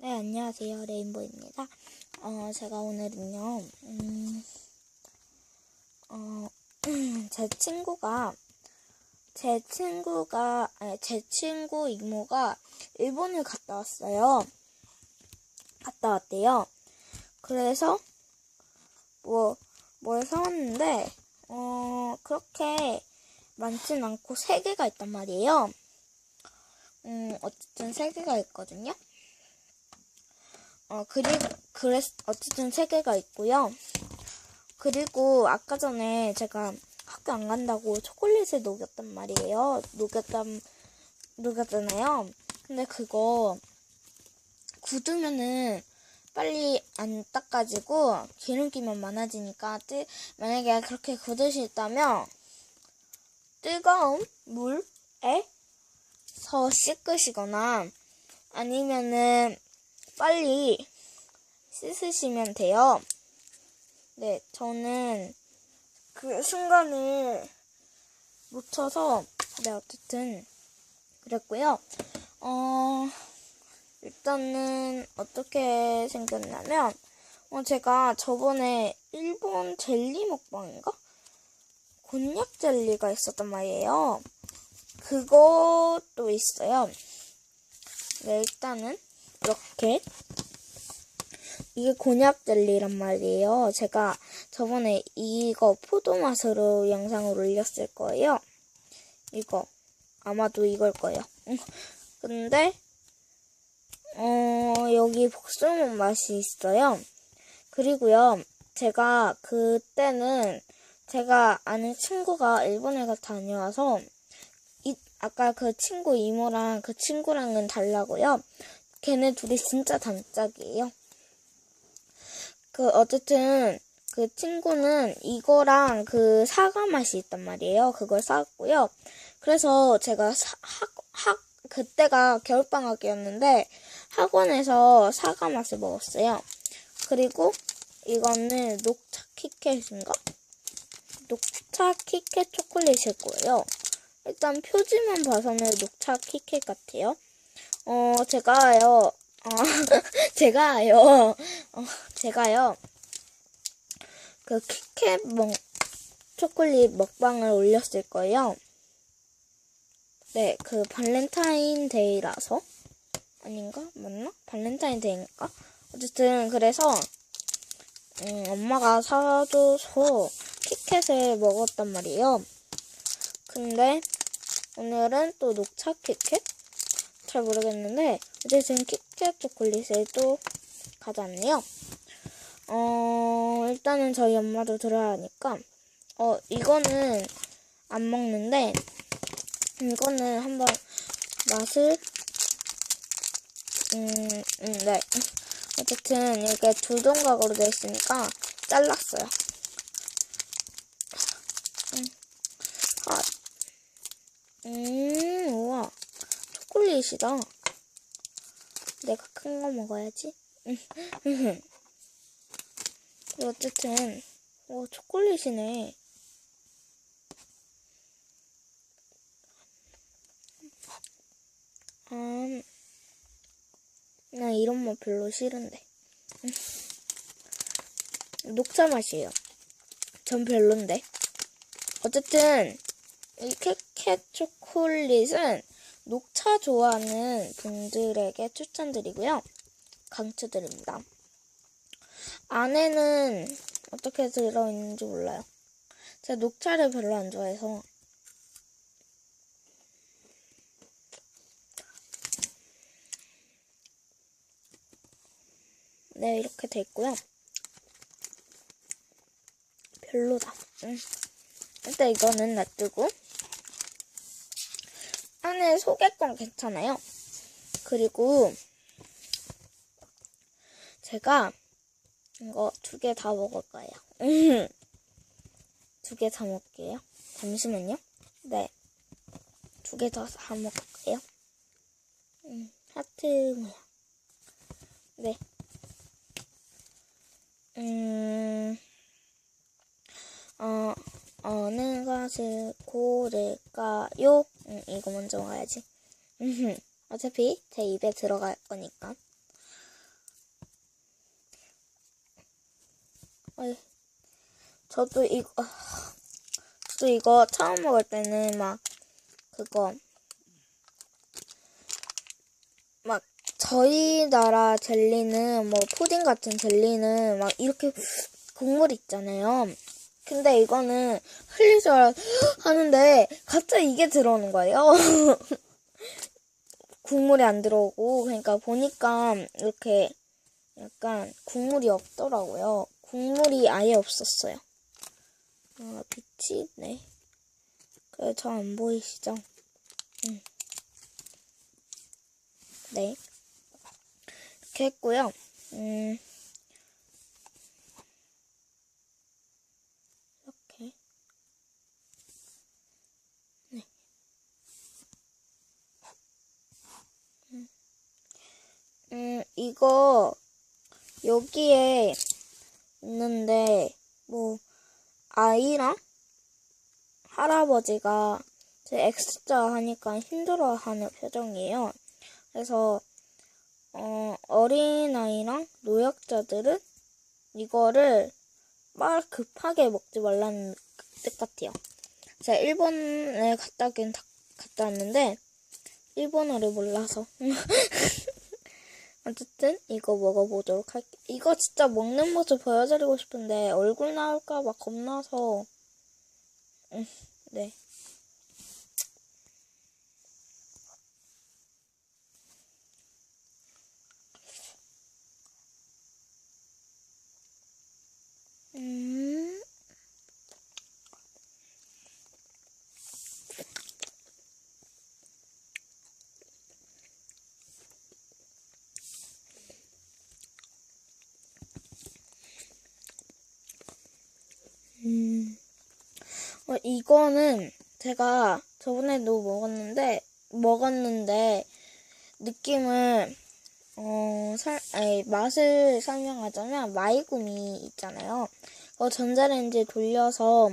네, 안녕하세요. 레인보입니다. 어, 제가 오늘은요, 음, 어, 제 친구가, 제 친구가, 아니, 제 친구 이모가 일본을 갔다 왔어요. 갔다 왔대요. 그래서, 뭐, 뭘 사왔는데, 어, 그렇게 많진 않고 세 개가 있단 말이에요. 음, 어쨌든 세 개가 있거든요. 어, 그리고, 그랬, 어쨌든 세 개가 있고요. 그리고 아까 전에 제가 학교 안 간다고 초콜릿을 녹였단 말이에요. 녹였단, 녹였잖아요. 근데 그거 굳으면은 빨리 안 닦아지고 기름기만 많아지니까 뜨, 만약에 그렇게 굳으셨다면 뜨거운 물에 서 씻으시거나 아니면은 빨리 씻으시면 돼요. 네, 저는 그 순간을 놓쳐서, 네, 어쨌든, 그랬고요. 어, 일단은, 어떻게 생겼냐면, 어, 제가 저번에 일본 젤리 먹방인가? 곤약 젤리가 있었단 말이에요. 그것도 있어요. 네, 일단은, 이렇게 이게 곤약 젤리란 말이에요. 제가 저번에 이거 포도 맛으로 영상을 올렸을 거예요. 이거 아마도 이걸 거예요. 근데 어 여기 복숭아 맛이 있어요. 그리고요. 제가 그때는 제가 아는 친구가 일본에 가 다녀와서 이 아까 그 친구 이모랑 그 친구랑은 달라고요. 걔네 둘이 진짜 단짝이에요. 그 어쨌든 그 친구는 이거랑 그 사과 맛이 있단 말이에요. 그걸 사왔고요. 그래서 제가 사, 학, 학 그때가 겨울방학이었는데 학원에서 사과 맛을 먹었어요. 그리고 이거는 녹차 키캣인가? 녹차 키캣 초콜릿일 거예요. 일단 표지만 봐서는 녹차 키캣 같아요. 어, 제가요, 어, 제가요, 어, 제가요, 그 키캣 먹, 초콜릿 먹방을 올렸을 거예요. 네, 그 발렌타인데이라서. 아닌가? 맞나? 발렌타인데이인가? 어쨌든, 그래서, 음, 엄마가 사줘서 키캣을 먹었단 말이에요. 근데, 오늘은 또 녹차 키캣? 잘 모르겠는데 어쨌든 키캣 초콜릿을 또 가져왔네요. 어 일단은 저희 엄마도 들어야 하니까 어 이거는 안 먹는데 이거는 한번 맛을 음, 음, 네. 어쨌든 이게 두 동각으로 되어 있으니까 잘랐어요. 음, 아, 음. 초콜릿이다. 내가 큰 거 먹어야지. 어쨌든, 오, 초콜릿이네. 음, 나 이런 맛 별로 싫은데. 녹차 맛이에요. 전 별론데. 어쨌든, 이 캣캣 초콜릿은 녹차 좋아하는 분들에게 추천드리고요. 강추드립니다. 안에는 어떻게 들어있는지 몰라요. 제가 녹차를 별로 안 좋아해서. 네, 이렇게 돼 있고요. 별로다. 응. 일단 이거는 놔두고. 안에 소개권 괜찮아요. 그리고 제가 이거 두 개 다 먹을 거예요. 두 개 다 먹을게요. 잠시만요. 네. 두개더다 먹을게요. 음, 하트. 네. 음, 어, 어느 것을 고를까요? 음, 이거 먼저 먹어야지. 어차피 제 입에 들어갈 거니까. 어이, 저도 이거, 아, 저도 이거 처음 먹을 때는 막, 그거, 막, 저희 나라 젤리는, 뭐, 푸딩 같은 젤리는 막 이렇게 국물 있잖아요. 근데 이거는 흘릴 줄 알아 하는데, 갑자기 이게 들어오는 거예요. 국물이 안 들어오고, 그러니까 보니까 이렇게 약간 국물이 없더라고요. 국물이 아예 없었어요. 아, 빛이, 네. 그래, 저 안 보이시죠? 음. 네. 이렇게 했고요. 음. 이렇게. 네. 음. 음, 이거, 여기에 있는데, 뭐, 아이랑 할아버지가 제 X자 하니까 힘들어하는 표정이에요. 그래서 어, 어린아이랑 노약자들은 이거를 막 급하게 먹지 말라는 뜻 같아요. 제가 일본에 갔다 다- 갔다 왔는데 일본어를 몰라서 어쨌든 이거 먹어보도록 할게요. 이거 진짜 먹는 모습 보여드리고 싶은데 얼굴 나올까봐 겁나서 음, 네. 이거는 제가 저번에도 먹었는데, 먹었는데, 느낌을, 어, 살, 아니, 맛을 설명하자면, 마이구미 있잖아요. 어, 전자레인지에 돌려서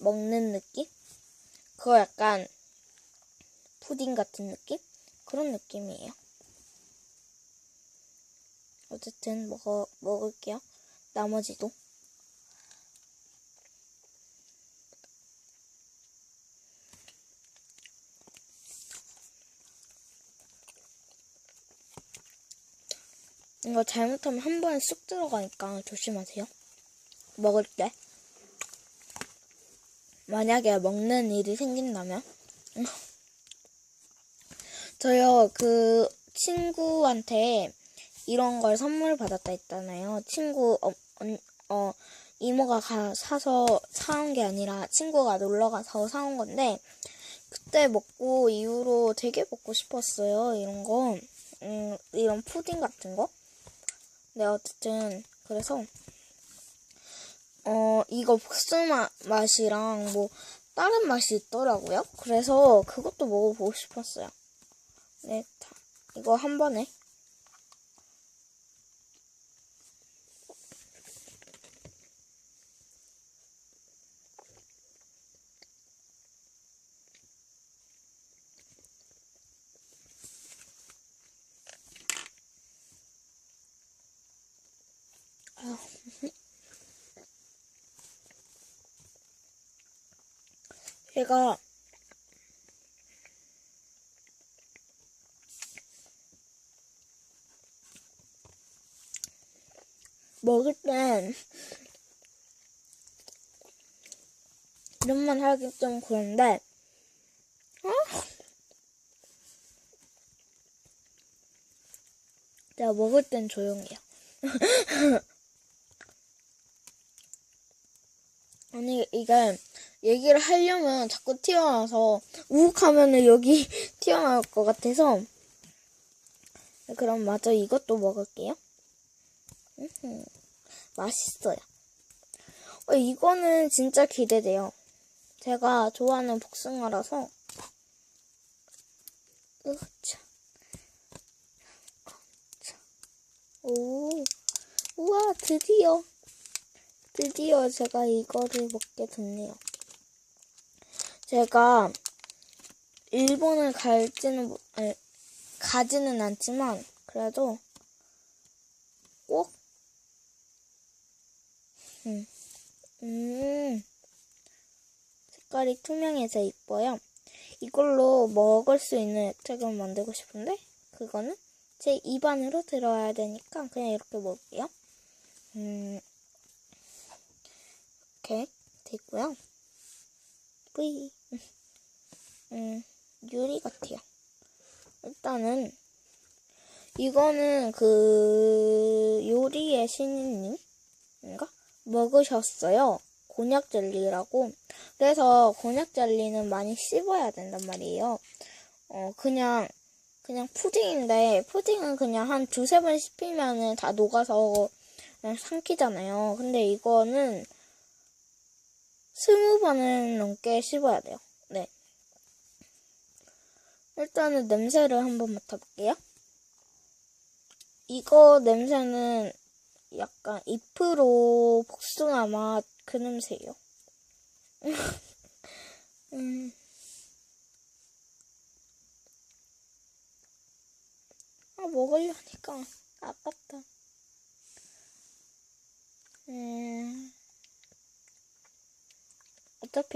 먹는 느낌? 그거 약간, 푸딩 같은 느낌? 그런 느낌이에요. 어쨌든, 먹어, 먹을게요. 나머지도. 이거 잘못하면 한 번에 쑥 들어가니까 조심하세요. 먹을 때. 만약에 먹는 일이 생긴다면. 저요, 그, 친구한테 이런 걸 선물 받았다 했잖아요. 친구, 어, 언- 어, 이모가 가, 사서 사온 게 아니라 친구가 놀러 가서 사온 건데, 그때 먹고 이후로 되게 먹고 싶었어요. 이런 거. 음, 이런 푸딩 같은 거. 네, 어쨌든, 그래서, 어, 이거 복숭아 맛이랑 뭐, 다른 맛이 있더라고요. 그래서 그것도 먹어보고 싶었어요. 네, 다, 이거 한 번에. 제가 먹을 땐 이런 말 하기 좀 그런데 어? 내가 먹을 땐 조용해요. 아니 이게 얘기를 하려면 자꾸 튀어나와서 우욱하면은 여기 튀어나올 것 같아서 그럼 마저 이것도 먹을게요. 맛있어요. 어, 이거는 진짜 기대돼요. 제가 좋아하는 복숭아라서. 으차. 오, 우와 드디어 드디어 제가 이거를 먹게 됐네요. 제가 일본을 갈지는 모- 아니, 가지는 않지만 그래도 꼭 음. 음. 색깔이 투명해서 이뻐요. 이걸로 먹을 수 있는 액체를 만들고 싶은데 그거는 제 입안으로 들어와야 되니까 그냥 이렇게 먹을게요. 음. 이렇게 되고요. 뿌이. 음, 유리 같아요. 일단은 이거는 그 요리의 신인님인가 먹으셨어요. 곤약 젤리라고. 그래서 곤약 젤리는 많이 씹어야 된단 말이에요. 어 그냥 그냥 푸딩인데 푸딩은 그냥 한 두세 번 씹히면은 다 녹아서 그냥 삼키잖아요. 근데 이거는 스무 번은 넘게 씹어야 돼요. 네. 일단은 냄새를 한번 맡아볼게요. 이거 냄새는 약간 잎으로 복숭아 맛 그 냄새예요. 음. 아, 먹으려니까 아깝다. 음. топ